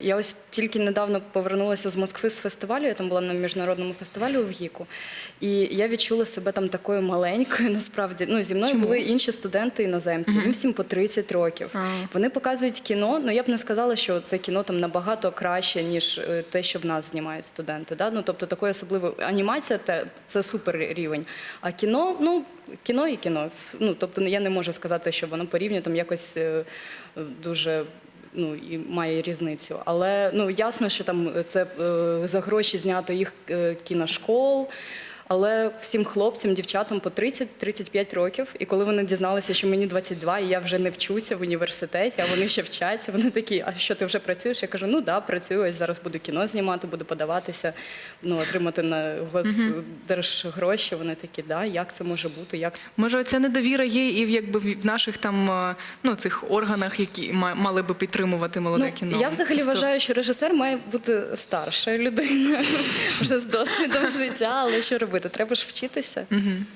Я ось тільки недавно повернулася з Москви з фестивалю. Я там була на міжнародному фестивалі у ВГІКу. І я відчула себе там такою маленькою. Насправді, ну зі мною Чому? були інші студенти іноземці. Їм всім по 30 років. Вони показують кіно. Ну я б не сказала, що це кіно там набагато краще, ніж е, те, що в нас знімають студенти. Да? Ну тобто такої особливої анімація те, це супер рівень. А кіно, ну кіно і кіно. Ну тобто я не можу сказати, що воно порівнює там якось е, дуже. Ну і має різницю, але ну ясно, що там це е, за гроші знято їх е, кіношкол. Але всім хлопцям, дівчатам по 30-35 років. І коли вони дізналися, що мені 22, і я вже не вчуся в університеті, а вони ще вчаться. Вони такі, а що ти вже працюєш? Я кажу, ну да, працюю. Ось зараз буду кіно знімати, буду подаватися, ну отримати на госдержгроші. Вони такі, да, як це може бути? Як Може, оця недовіра є і в якби в наших там е, ну цих органах, які ма- мали би підтримувати молоде Ну, кіно. я взагалі Просто- вважаю, що режисер має бути старша людина вже з досвідом життя, але що робити? Треба ж вчитися. Мгм.